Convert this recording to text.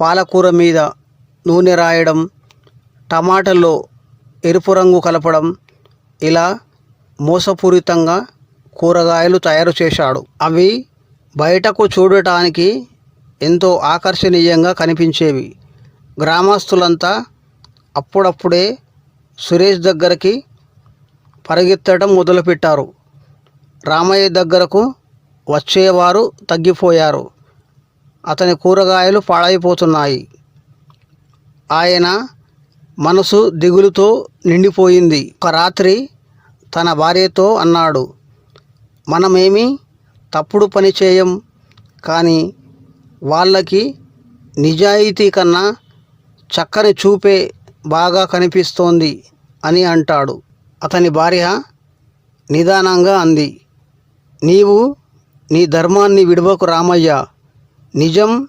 పాలకూర మీద నూనె రాయడం టమాటాలో ఎరుపు రంగు కలపడం ఇలా మోసపూరితంగా కూరగాయలు తయారు చేశాడు. అవి బయటకు చూడటానికి ఎంతో ఆకర్షణీయంగా కనిపించేవి. గ్రామస్తులంతా అప్పుడప్పుడే సురేష్ దగ్గరికి పరిగెత్తడం మొదలుపెట్టారు. రామయ్య దగ్గరకు వచ్చేవారు తగ్గిపోయారు. అతని కూరగాయలు పాడైపోతున్నాయి. ఆయన మనసు దిగులుతో నిండిపోయింది. ఒక రాత్రి తన భార్యతో అన్నాడు మనమేమి తప్పుడు పని చేయం కానీ వాళ్ళకి నిజాయితీ కన్నా చక్కని చూపే బాగా కనిపిస్తోంది అని అంటాడు. అతని భార్య నిదానంగా అంది నీవు నీ ధర్మాన్ని విడవకు రామయ్య. निज़म